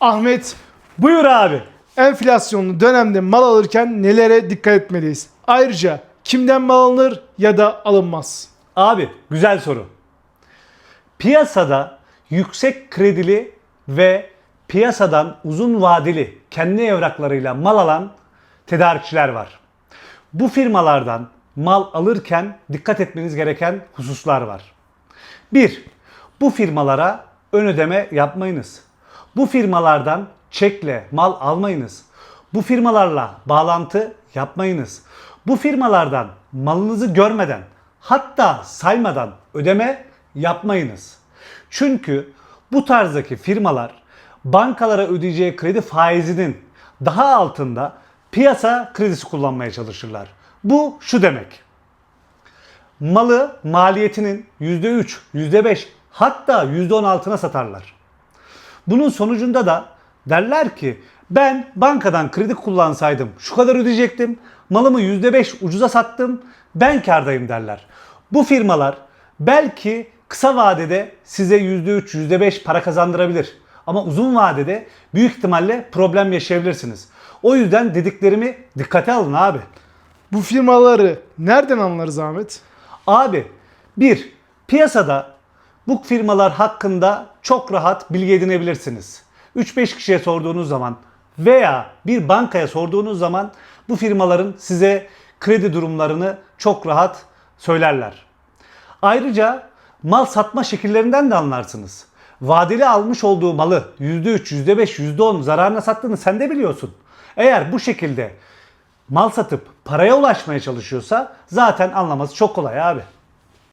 Ahmet, Buyur abi. enflasyonlu dönemde mal alırken nelere dikkat etmeliyiz? Ayrıca kimden mal alınır ya da alınmaz? Abi güzel soru. Piyasada yüksek kredili ve piyasadan uzun vadeli kendi evraklarıyla mal alan tedarikçiler var. Bu firmalardan mal alırken dikkat etmeniz gereken hususlar var. 1. Bu firmalara ön ödeme yapmayınız. Bu firmalardan çekle mal almayınız. Bu firmalarla bağlantı yapmayınız. Bu firmalardan malınızı görmeden hatta saymadan ödeme yapmayınız. Çünkü bu tarzdaki firmalar bankalara ödeyeceği kredi faizinin daha altında piyasa kredisi kullanmaya çalışırlar. Bu şu demek malı maliyetinin %3, %5 hatta %10 altına satarlar. Bunun sonucunda da derler ki ben bankadan kredi kullansaydım şu kadar ödeyecektim. Malımı %5 ucuza sattım. Ben kardayım derler. Bu firmalar belki kısa vadede size %3, %5 para kazandırabilir. Ama uzun vadede büyük ihtimalle problem yaşayabilirsiniz. O yüzden dediklerimi dikkate alın abi. Bu firmaları nereden anlarız Ahmet? Abi bir piyasada bu firmalar hakkında çok rahat bilgi edinebilirsiniz. 3-5 kişiye sorduğunuz zaman veya bir bankaya sorduğunuz zaman bu firmaların size kredi durumlarını çok rahat söylerler. Ayrıca mal satma şekillerinden de anlarsınız. Vadeli almış olduğu malı %3, %5, %10 zararına sattığını sen de biliyorsun. Eğer bu şekilde mal satıp paraya ulaşmaya çalışıyorsa zaten anlaması çok kolay abi.